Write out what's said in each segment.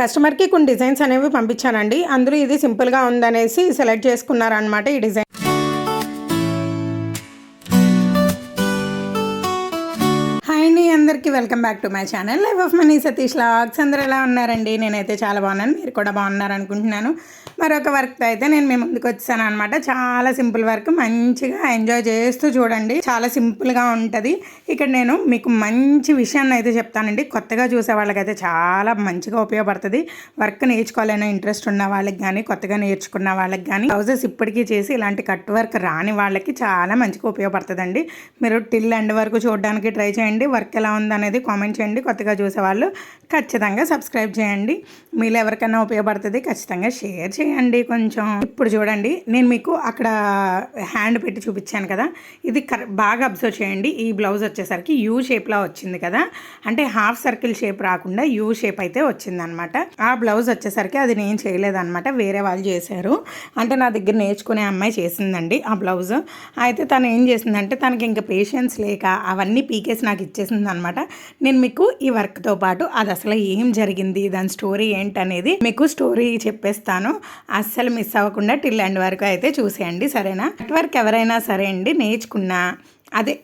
కస్టమర్కి కొన్ని డిజైన్స్ అనేవి పంపించానండి. అందులో ఇది సింపుల్గా ఉందనేసి సెలెక్ట్ చేసుకున్నారనమాట ఈ డిజైన్. అందరికీ welcome back to my channel. Life of money Satish logs అందరు ఎలా ఉన్నారండి? నేనైతే చాలా బాగున్నాను. మీరు కూడా బాగున్నారు అనుకుంటున్నాను మరొక వర్క్ అయితే నేను మీ ముందుకు వచ్చాను అనమాట చాలా సింపుల్ వర్క్. మంచిగా ఎంజాయ్ చేస్తూ చూడండి. చాలా సింపుల్గా ఉంటుంది. ఇక్కడ నేను మీకు మంచి విషయాన్ని అయితే చెప్తానండి. కొత్తగా చూసే వాళ్ళకైతే చాలా మంచిగా ఉపయోగపడుతుంది. వర్క్ నేర్చుకోవాలనే ఇంట్రెస్ట్ ఉన్న వాళ్ళకి కానీ కొత్తగా నేర్చుకున్న వాళ్ళకి కానీ బ్లౌజెస్ ఇప్పటికీ చేసి ఇలాంటి కట్ వర్క్ రాని వాళ్ళకి చాలా మంచిగా ఉపయోగపడుతుందండి. మీరు టిల్ ఎండ్ వరకు చూడడానికి ట్రై చేయండి. వర్క్ ఎలా ఉందనేది కామెంట్ చేయండి. కొత్తగా చూసే వాళ్ళు ఖచ్చితంగా సబ్స్క్రైబ్ చేయండి. మీరు ఎవరికైనా ఉపయోగపడుతుంది ఖచ్చితంగా షేర్ చేయండి కొంచెం. ఇప్పుడు చూడండి నేను మీకు అక్కడ హ్యాండ్ పెట్టి చూపించాను కదా ఇది బాగా అబ్జర్వ్ చేయండి. ఈ బ్లౌజ్ వచ్చేసరికి యూ షేప్లా వచ్చింది కదా అంటే హాఫ్ సర్కిల్ షేప్ రాకుండా యూ షేప్ అయితే వచ్చిందనమాట. ఆ బ్లౌజ్ వచ్చేసరికి అది నేను చేయలేదన్నమాట వేరే వాళ్ళు చేశారు. అంటే నా దగ్గర నేర్చుకునే అమ్మాయి చేసిందండి ఆ బ్లౌజ్ అయితే తను ఏం చేసిందంటే తనకి ఇంకా పేషెన్స్ లేక అవన్నీ పీకేసి నాకు ఇచ్చేసింది అనమాట నేను మీకు ఈ వర్క్తో పాటు అది అసలు ఏం జరిగింది దాని స్టోరీ ఏంటనేది మీకు స్టోరీ చెప్పేస్తాను. అస్సలు మిస్ అవ్వకుండా టిల్ ఎండ్ వరకు అయితే చూసేయండి సరేనా? నెట్వర్క్ ఎవరైనా సరే అండి నేర్చుకున్నా అదే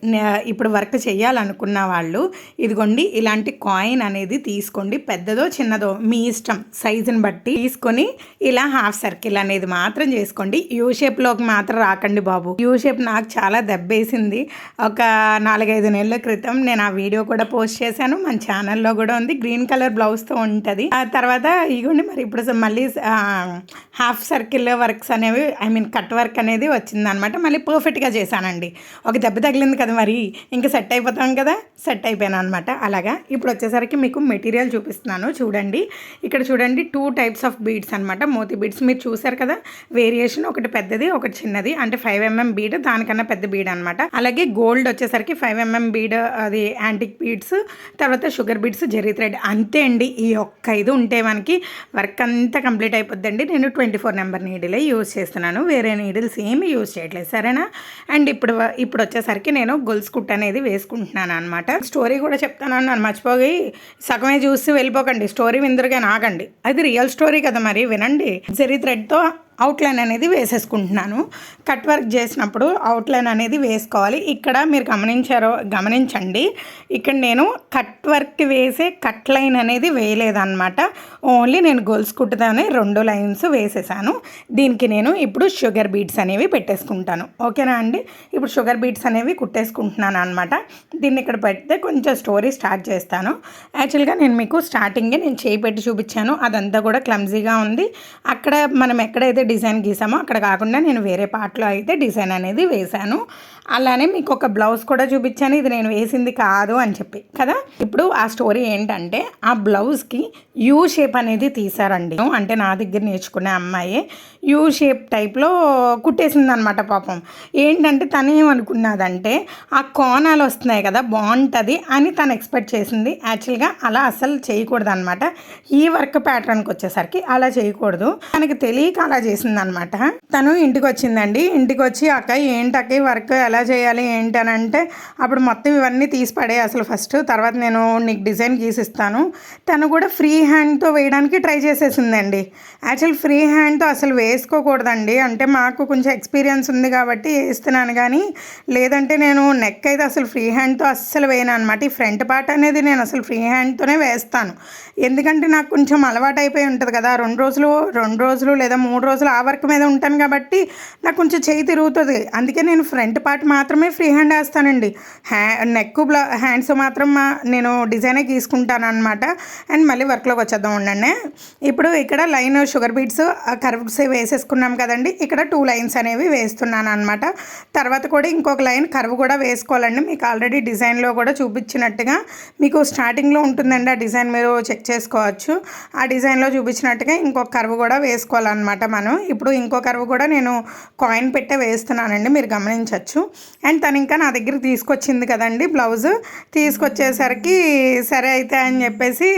ఇప్పుడు వర్క్ చేయాలనుకున్న వాళ్ళు ఇదిగోండి ఇలాంటి కాయిన్ అనేది తీసుకోండి పెద్దదో చిన్నదో మీ ఇష్టం సైజుని బట్టి తీసుకొని ఇలా హాఫ్ సర్కిల్ అనేది మాత్రం చేసుకోండి. యూ షేప్లోకి మాత్రం రాకండి బాబు. యూ షేప్ నాకు చాలా దెబ్బేసింది. ఒక నాలుగైదు నెలల క్రితం నేను ఆ వీడియో కూడా పోస్ట్ చేశాను. మన ఛానల్లో కూడా ఉంది. గ్రీన్ కలర్ బ్లౌజ్తో ఉంటుంది. ఆ తర్వాత ఇగోండి మరి ఇప్పుడు మళ్ళీ హాఫ్ సర్కిల్ వర్క్స్ అనేవి ఐ మీన్ కట్ వర్క్ అనేది వచ్చిందనమాట. మళ్ళీ పర్ఫెక్ట్గా చేశానండి. ఒక దెబ్బ తగిలింది కదా మరి? ఇంకా సెట్ అయిపోతాం కదా? సెట్ అయిపోయాను అనమాట అలాగా. ఇప్పుడు వచ్చేసరికి మీకు మెటీరియల్ చూపిస్తున్నాను. చూడండి. ఇక్కడ చూడండి టూ టైప్స్ ఆఫ్ బీడ్స్ అనమాట మోతి బీడ్స్ మీరు చూసారు కదా? వేరియేషన్ ఒకటి పెద్దది ఒకటి చిన్నది. అంటే ఫైవ్ ఎంఎం బీడ్ దానికన్నా పెద్ద బీడ్ అనమాట అలాగే గోల్డ్ వచ్చేసరికి ఫైవ్ ఎంఎం బీడ్ అది యాంటిక్ బీడ్స్ తర్వాత షుగర్ బీడ్స్ జెరీ థ్రెడ్ అంతే అండి. ఈ ఒక్క ఇది ఉంటే మనకి వర్క్ అంతా కంప్లీట్ అయిపోద్దండి. నేను ట్వంటీ ఫోర్ నెంబర్ నీడిలే యూజ్ చేస్తున్నాను. వేరే నీడిల్స్ ఏమీ యూజ్ చేయట్లేదు. సరేనా? అండ్ ఇప్పుడు ఇప్పుడు వచ్చేసరికి నేను గొలుసు కుట్ట అనేది వేసుకుంటున్నాను అనమాట స్టోరీ కూడా చెప్తాను నన్ను మర్చిపోయి సగమే చూసి వెళ్ళిపోకండి స్టోరీ విందరుగా నాగండి అది రియల్ స్టోరీ కదా మరి వినండి. జెరీ థ్రెడ్తో అవుట్లైన్ అనేది వేసేసుకుంటున్నాను. కట్ వర్క్ చేసినప్పుడు అవుట్లైన్ అనేది వేసుకోవాలి. ఇక్కడ మీరు గమనించారో గమనించండి. ఇక్కడ నేను కట్ వర్క్ వేసే కట్ లైన్ అనేది వేయలేదన్నమాట. ఓన్లీ నేను గొలుసు కుట్టుదానే రెండు లైన్స్ వేసేసాను. దీనికి నేను ఇప్పుడు షుగర్ బీట్స్ అనేవి పెట్టేసుకుంటాను. ఓకేనా అండి? ఇప్పుడు షుగర్ బీట్స్ అనేవి కుట్టేసుకుంటున్నాను అనమాట దీన్ని ఇక్కడ పెడితే కొంచెం స్టోరీ స్టార్ట్ చేస్తాను. యాక్చువల్గా నేను మీకు స్టార్టింగే నేను చేయి పెట్టి చూపించాను. అదంతా కూడా క్లమ్జీగా ఉంది. అక్కడ మనం ఎక్కడైతే డిజైన్ గీసామో అక్కడ కాకుండా నేను వేరే పార్ట్లో అయితే డిజైన్ అనేది వేశాను. అలానే మీకు ఒక బ్లౌజ్ కూడా చూపించాను. ఇది నేను వేసింది కాదు అని చెప్పి కదా? ఇప్పుడు ఆ స్టోరీ ఏంటంటే ఆ బ్లౌజ్కి యూ షేప్ అనేది తీసారండి. అంటే నా దగ్గర నేర్చుకునే అమ్మాయి యూ షేప్ టైప్లో కుట్టేసింది అనమాట పాపం. ఏంటంటే తను ఏమనుకున్నదంటే ఆ కోణాలు వస్తున్నాయి కదా బాగుంటుంది అని తను ఎక్స్పెక్ట్ చేసింది. యాక్చువల్గా అలా అసలు చేయకూడదు అనమాట ఈ వర్క్ ప్యాటర్న్కి వచ్చేసరికి అలా చేయకూడదు. తనకి తెలియక అలా చేసిందనమాట. తను ఇంటికి వచ్చిందండి ఇంటికి వచ్చి అక్క ఏంటక్క వర్క్ ఎలా చేయాలి? ఏంటి అని అంటే అప్పుడు మొత్తం ఇవన్నీ తీసి పడే అసలు ఫస్ట్. తర్వాత నేను నీకు డిజైన్ గీసిస్తాను. తను కూడా ఫ్రీ హ్యాండ్తో వేయడానికి ట్రై చేసేసిందండి. యాక్చువల్ ఫ్రీ హ్యాండ్తో అసలు వేసుకోకూడదండి. అంటే మాకు కొంచెం ఎక్స్పీరియన్స్ ఉంది కాబట్టి వేస్తున్నాను కానీ లేదంటే నేను నెక్ అయితే అసలు ఫ్రీ హ్యాండ్తో అస్సలు వేయను అనమాట ఈ ఫ్రంట్ పార్ట్ అనేది నేను అసలు ఫ్రీ హ్యాండ్తోనే వేస్తాను. ఎందుకంటే నాకు కొంచెం అలవాటు అయిపోయి ఉంటుంది కదా. రెండు రోజులు రెండు రోజులు లేదా మూడు రోజులు ఆ వర్క్ మీద ఉంటాను కాబట్టి నాకు కొంచెం చేయి తిరుగుతుంది. అందుకే నేను ఫ్రంట్ పార్ట్ మాత్రమే ఫ్రీ హ్యాండ్ వేస్తానండి. హ్యా నెక్ బ్లా హ్యాండ్స్ మాత్రం మా- నేను డిజైనే గీసుకుంటాను అనమాట అండ్ మళ్ళీ వర్క్లోకి వచ్చేద్దాం ఉండండి. ఇప్పుడు ఇక్కడ లైన్ షుగర్ బీట్స్ కర్వ్స్ వేసేసుకున్నాం కదండి. ఇక్కడ టూ లైన్స్ అనేవి వేస్తున్నాను అనమాట తర్వాత కూడా ఇంకొక లైన్ కర్వ్ కూడా వేసుకోవాలండి. మీకు ఆల్రెడీ డిజైన్లో కూడా చూపించినట్టుగా మీకు స్టార్టింగ్లో ఉంటుందండి. ఆ డిజైన్ మీరు చెక్ చేసుకోవచ్చు. ఆ డిజైన్లో చూపించినట్టుగా ఇంకొక కర్వ్ కూడా వేసుకోవాలన్నమాట మనం. ఇప్పుడు ఇంకో కర్వ్ కూడా నేను కాయిన్ పెట్టే వేస్తున్నానండి. మీరు గమనించవచ్చు అండ్ తను ఇంకా నా దగ్గర తీసుకొచ్చింది కదండి బ్లౌజ్ తీసుకొచ్చేసరికి సరే అయితే అని చెప్పేసి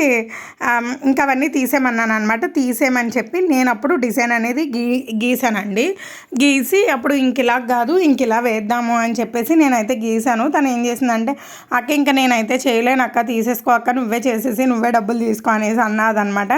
ఇంకా అవన్నీ తీసేయమన్నాను అనమాట తీసేయమని చెప్పి నేను అప్పుడు డిజైన్ అనేది గీ గీసానండి. గీసి అప్పుడు ఇంక ఇలా కాదు ఇంక ఇలా వేద్దాము అని చెప్పేసి నేనైతే గీసాను. తను ఏం చేసిందంటే అక్క ఇంకా నేనైతే చేయలేను అక్క తీసేసుకో అక్క నువ్వే చేసేసి నువ్వే డబ్బులు తీసుకో అనేసి అన్నదనమాట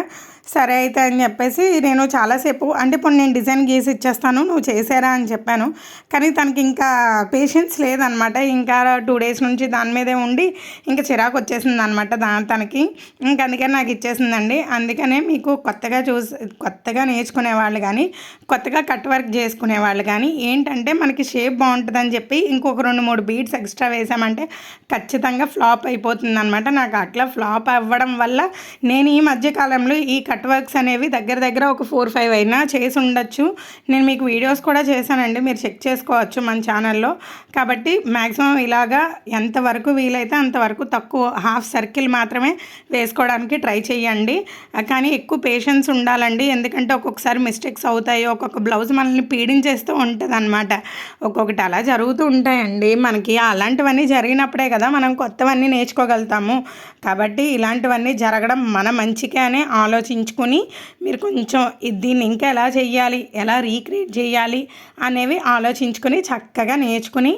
సరే అయితే అని చెప్పేసి నేను చాలాసేపు అంటే ఇప్పుడు నేను డిజైన్ గీసి ఇచ్చేస్తాను నువ్వు చేసారా అని చెప్పాను. కానీ తనకి ఇంకా పేషెన్స్ లేదనమాట. ఇంకా టూ డేస్ నుంచి దాని మీదే ఉండి ఇంకా చిరాకు వచ్చేసింది అనమాట దా తనకి. ఇంక అందుకని నాకు ఇచ్చేసిందండి. అందుకనే మీకు కొత్తగా చూసి కొత్తగా నేర్చుకునే వాళ్ళు కానీ కొత్తగా కట్ వర్క్ చేసుకునే వాళ్ళు కానీ ఏంటంటే మనకి షేప్ బాగుంటుందని చెప్పి ఇంకొక రెండు మూడు బీడ్స్ ఎక్స్ట్రా వేసామంటే ఖచ్చితంగా ఫ్లాప్ అయిపోతుంది అనమాట నాకు అట్లా ఫ్లాప్ అవ్వడం వల్ల నేను ఈ మధ్యకాలంలో ఈ కట్ వర్క్స్ అనేవి దగ్గర దగ్గర ఒక ఫోర్ ఫైవ్ అయినా చేసి ఉండొచ్చు. నేను మీకు వీడియోస్ కూడా చేశానండి. మీరు చెక్ చేసుకోవచ్చు మన ఛానల్లో. కాబట్టి మ్యాక్సిమం ఇలాగా ఎంతవరకు వీలైతే అంతవరకు తక్కువ హాఫ్ సర్కిల్ మాత్రమే వేసుకోవడానికి ట్రై చేయండి కానీ ఎక్కువ పేషెన్స్ ఉండాలండి. ఎందుకంటే ఒక్కొక్కసారి మిస్టేక్స్ అవుతాయి. ఒక్కొక్క బ్లౌజ్ మనల్ని పీడించేస్తూ ఉంటుంది అనమాట ఒక్కొక్కటి అలా జరుగుతూ ఉంటాయండి. మనకి అలాంటివన్నీ జరిగినప్పుడే కదా మనం కొత్తవన్నీ నేర్చుకోగలుగుతాము. కాబట్టి ఇలాంటివన్నీ జరగడం మన మంచికే అని ఆలోచించుకొని మీరు కొంచెం దీన్ని ఇంకా ఎలా చేయాలి ఎలా రీక్రియేట్ చేయాలి అనేవి ఆలోచించుకొని చక్కగా నేర్చుకుని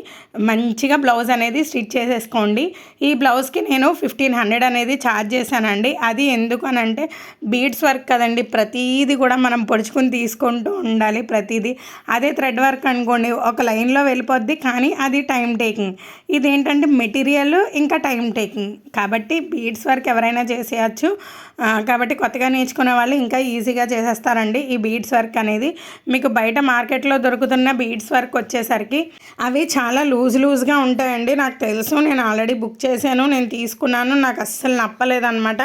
మంచిగా బ్లౌజ్ అనేది స్టిచ్ చేసేసుకోండి. ఈ బ్లౌజ్కి నేను ఫిఫ్టీన్ హండ్రెడ్ అనేది ఛార్జ్ చేశానండి. అది ఎందుకు అని అంటే బీడ్స్ వర్క్ కదండి. ప్రతీది కూడా మనం పొడుచుకుని తీసుకుంటూ ఉండాలి ప్రతిదీ. అదే థ్రెడ్ వర్క్ అనుకోండి ఒక లైన్లో వెళ్ళిపోద్ది కానీ అది టైం టేకింగ్. ఇదేంటంటే మెటీరియల్ ఇంకా టైం టేకింగ్. కాబట్టి బీడ్స్ వర్క్ ఎవరైనా చేసేయచ్చు. కాబట్టి కొత్తగా నేర్చుకునే వాళ్ళు ఇంకా ఈజీగా చేసేస్తారండి ఈ బీడ్స్ వర్క్ అనేది. మీకు బయట మార్కెట్లో దొరుకుతున్న బీడ్స్ వర్క్ వచ్చేసరికి అవి చాలా లూజ్ లూజ్గా ఉంటాయండి. నాకు తెలుసు నేను ఆల్రెడీ బుక్ చేశాను నేను తీసుకున్నాను నాకు అస్సలు నప్పలేదన్నమాట.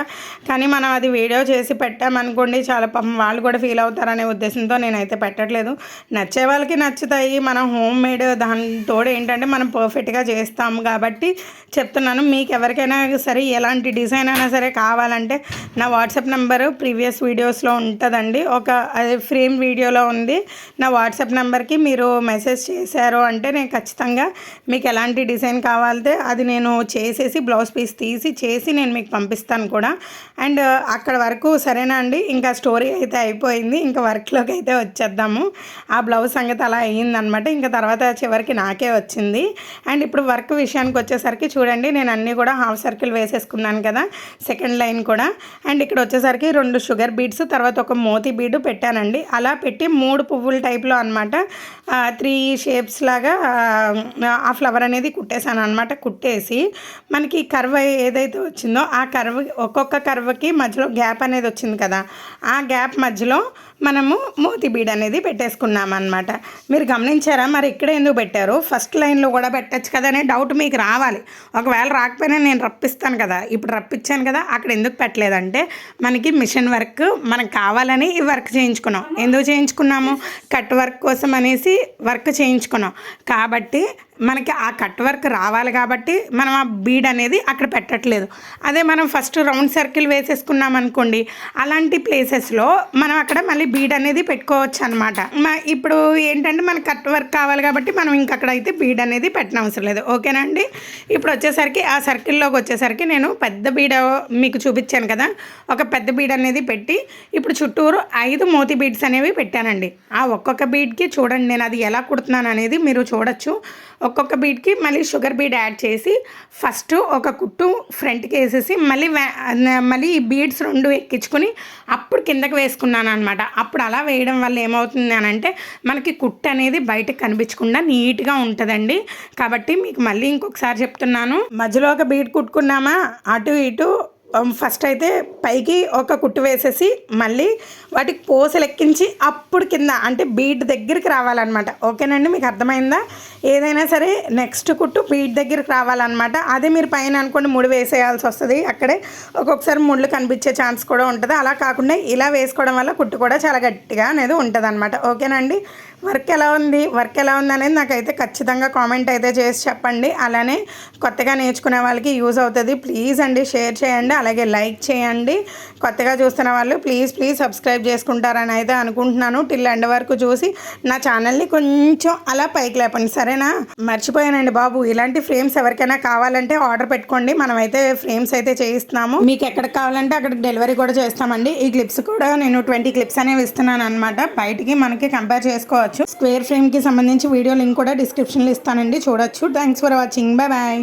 కానీ మనం అది వీడియో చేసి పెట్టామనుకోండి చాలా పాపం వాళ్ళు కూడా ఫీల్ అవుతారనే ఉద్దేశంతో నేనైతే పెట్టట్లేదు. నచ్చే వాళ్ళకి నచ్చుతాయి. మనం హోమ్ మేడ్ దాని తోడు ఏంటంటే మనం పర్ఫెక్ట్గా చేస్తాము కాబట్టి చెప్తున్నాను. మీకు ఎవరికైనా సరే ఎలాంటి డిజైన్ అయినా సరే కావాలంటే నా వాట్సాప్ నెంబరు ప్రీవియస్ వీడియోస్లో ఉంటుందండి. ఒక అది ఫ్రేమ్ వీడియోలో ఉంది. నా వాట్సాప్ నెంబర్కి మీరు మెసేజ్ చేశారు అంటే నేను ఖచ్చితంగా మీకు ఎలాంటి డిజైన్ కావాలితే అది నేను చేసేసి బ్లౌజ్ పీస్ తీసి చేసి నేను మీకు పంపిస్తాను కూడా. అండ్ అక్కడ వరకు సరేనా అండి? ఇంకా స్టోరీ అయితే అయిపోయింది. ఇంకా వర్క్లోకి అయితే వచ్చేద్దాము. ఆ బ్లౌజ్ సంగతి అలా అయ్యిందనమాట. ఇంకా తర్వాత చివరికి నాకే వచ్చింది. అండ్ ఇప్పుడు వర్క్ విషయానికి వచ్చేసరికి చూడండి నేను అన్నీ కూడా హాఫ్ సర్కిల్ వేసేసుకున్నాను కదా సెకండ్ లైన్ కూడా. అండ్ ఇక్కడ వచ్చేసరికి రెండు షుగర్ బీడ్స్ తర్వాత ఒక మోతి బీడు పెట్టానండి. అలా పెట్టి మూడు పువ్వుల టైప్లో అనమాట త్రీ షేప్స్ లాగా ఆ ఫ్లవర్ అనేది కుట్టేశాను అనమాట కుట్టేసి మనకి కర్వ్ ఏదైతే వచ్చిందో ఆ కర్వ్ ఒక్కొక్క కర్వ్కి మధ్యలో గ్యాప్ అనేది వచ్చింది కదా ఆ గ్యాప్ మధ్యలో మనము మోతి బీడ్ అనేది పెట్టేసుకున్నామన్నమాట. మీరు గమనించారా? మరి ఇక్కడ ఎందుకు పెట్టారు? ఫస్ట్ లైన్లో కూడా పెట్టచ్చు కదా అనే డౌట్ మీకు రావాలి. ఒకవేళ రాకపోయినా నేను రప్పిస్తాను కదా. ఇప్పుడు రప్పించాను కదా అక్కడ ఎందుకు పెట్టలేదంటే మనకి మిషన్ వర్క్ మనకు కావాలని ఈ వర్క్ చేయించుకున్నాం. ఎందుకు చేయించుకున్నాము? కట్ వర్క్ కోసం అనేసి వర్క్ చేయించుకున్నాం. కాబట్టి మనకి ఆ కట్ వర్క్ రావాలి కాబట్టి మనం ఆ బీడ్ అనేది అక్కడ పెట్టట్లేదు. అదే మనం ఫస్ట్ రౌండ్ సర్కిల్ వేసేసుకున్నాం అనుకోండి అలాంటి ప్లేసెస్లో మనం అక్కడ మళ్ళీ బీడ్ అనేది పెట్టుకోవచ్చు అనమాట ఇప్పుడు ఏంటంటే మనకి కట్ వర్క్ కావాలి కాబట్టి మనం ఇంకక్కడ అయితే బీడ్ అనేది పెట్టనవసరం లేదు. ఓకేనండి ఇప్పుడు వచ్చేసరికి ఆ సర్కిల్లోకి వచ్చేసరికి నేను పెద్ద బీడ మీకు చూపించాను కదా ఒక పెద్ద బీడ్ అనేది పెట్టి ఇప్పుడు చుట్టూరు ఐదు మోతి బీడ్స్ అనేవి పెట్టానండి. ఆ ఒక్కొక్క బీడ్కి చూడండి నేను అది ఎలా కుడుతున్నాను అనేది మీరు చూడొచ్చు. ఒక్కొక్క బీడ్కి మళ్ళీ షుగర్ బీడ్ యాడ్ చేసి ఫస్ట్ ఒక కుట్టు ఫ్రంట్కి వేసేసి మళ్ళీ మళ్ళీ ఈ బీడ్స్ రెండు ఎక్కించుకొని అప్పుడు కిందకి వేసుకున్నాను అనమాట అప్పుడు అలా వేయడం వల్ల ఏమవుతుంది అని అంటే మనకి కుట్టు అనేది బయటకు కనిపించకుండా నీట్గా ఉంటుందండి. కాబట్టి మీకు మళ్ళీ ఇంకొకసారి చెప్తున్నాను. మధ్యలో ఒక బీడ్ కుట్టుకున్నామా? అటు ఇటు Um, ఫస్ట్ అయితే పైకి ఒక కుట్టు వేసేసి మళ్ళీ వాటికి పూసలు ఎక్కించి అప్పుడు కింద అంటే బీట్ దగ్గరికి రావాలన్నమాట. ఓకేనండి? మీకు అర్థమైందా? ఏదైనా సరే నెక్స్ట్ కుట్టు బీట్ దగ్గరికి రావాలన్నమాట. అదే మీరు పైన అనుకోండి ముడి వేసేయాల్సి వస్తుంది. అక్కడే ఒక్కొక్కసారి ముళ్ళు కనిపించే ఛాన్స్ కూడా ఉంటుంది. అలా కాకుండా ఇలా వేసుకోవడం వల్ల కుట్టు కూడా చాలా గట్టిగా అనేది ఉంటుంది అనమాట ఓకేనండి? వర్క్ ఎలా ఉంది? వర్క్ ఎలా ఉంది అనేది నాకైతే ఖచ్చితంగా కామెంట్ అయితే చేసి చెప్పండి. అలానే కొత్తగా నేర్చుకునే వాళ్ళకి యూజ్ అవుతుంది. ప్లీజ్ అండి షేర్ చేయండి. అలాగే లైక్ చేయండి. కొత్తగా చూస్తున్న వాళ్ళు ప్లీజ్ ప్లీజ్ సబ్స్క్రైబ్ చేసుకుంటారని అయితే అనుకుంటున్నాను. టిల్ ఎండ్ వరకు చూసి నా ఛానల్ని కొంచెం అలా పైకి లేపండి. సరేనా? మర్చిపోయానండి బాబు. ఇలాంటి ఫ్రేమ్స్ ఎవరికైనా కావాలంటే ఆర్డర్ పెట్టుకోండి. మనమైతే ఫ్రేమ్స్ అయితే చేయిస్తున్నాము. మీకు ఎక్కడ కావాలంటే అక్కడ డెలివరీ కూడా చేస్తామండి. ఈ క్లిప్స్ కూడా నేను ట్వంటీ క్లిప్స్ అనేవి ఇస్తున్నాను అనమాట బయటికి మనకి కంపేర్ చేసుకోవచ్చు. స్క్వేర్ ఫ్రేమ్కి సంబంధించి వీడియో లింక్ కూడా డిస్క్రిప్షన్లో ఇస్తానండి. చూడొచ్చు. Thanks for watching. Bye bye.